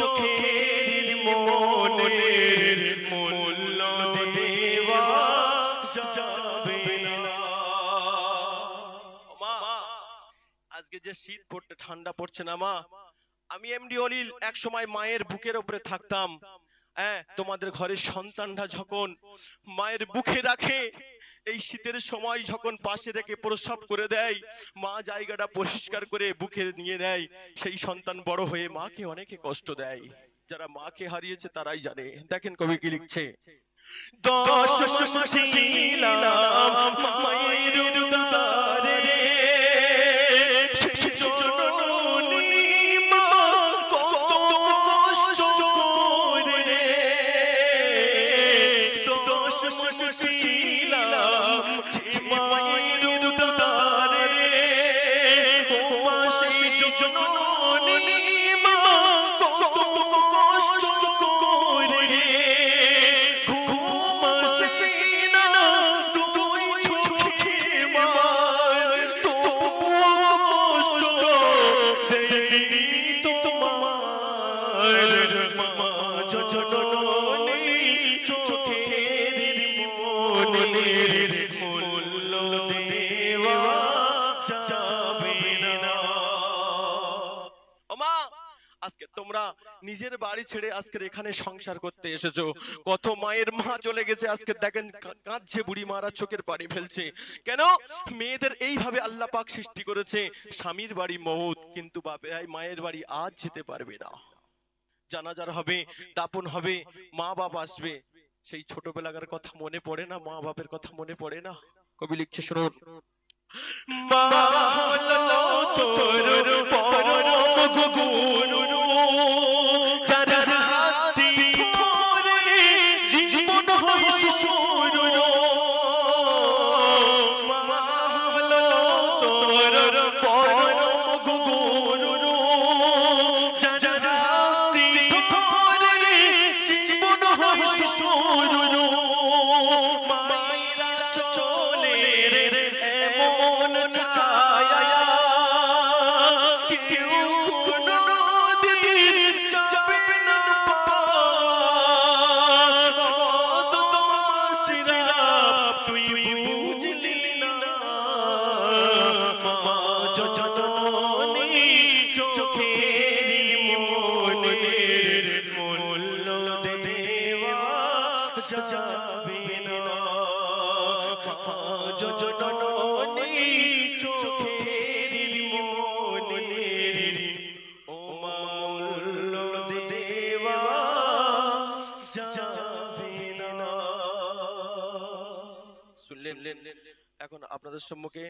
চোখের মনের মূল্য দেওয়া যাবে না। আজকে যে শীত পড়তে, ঠান্ডা পড়ছে না মা। আমি এমডি অলিল এক সময় মায়ের বুকের উপরে থাকতাম। হ্যাঁ তোমাদের ঘরের সন্তানরা যখন মায়ের বুকে রাখে এই শীতের সময় যখন পাশে থেকে প্রস্রাব করে দেয়, মা জায়গাটা পরিষ্কার করে বুকে নিয়ে নেয়, সেই সন্তান বড় হয়ে মাকে অনেকে কষ্ট দেয়। যারা মাকে হারিয়েছে তারাই জানে। দেখেন কবি কি লিখছে, দশ মাস ওমা আজকে তোমরা নিজের বাড়ি ছেড়ে আজকে এখানে সংসার করতে এসেছ। কত মায়ের মা চলে গেছে, আজকে দেখেন কাঁদছে বুড়ি মারা, চোখের পানি ফেলছে। কেন? মেয়েদের এইভাবে আল্লাহ পাক সৃষ্টি করেছে, স্বামীর বাড়ি মৌত কিন্তু বাপে আই মায়ের বাড়ি আজ যেতে পারবে না। জানাজার হবে, দাপন হবে, মা বাপ আসবে। সেই ছোটবেলাকার কথা মনে পড়ে না, মা বাপের কথা মনে পড়ে না? কবি লিখছে, শুনুন। মা গুরু যারা জীবন হয় জননী চোখের মনের মূল্য দেওয়া যাবে না। জননী চোখের মনের ও মূল্য দেওয়া যাবে না। শুনলেন, এখন আপনাদের সম্মুখে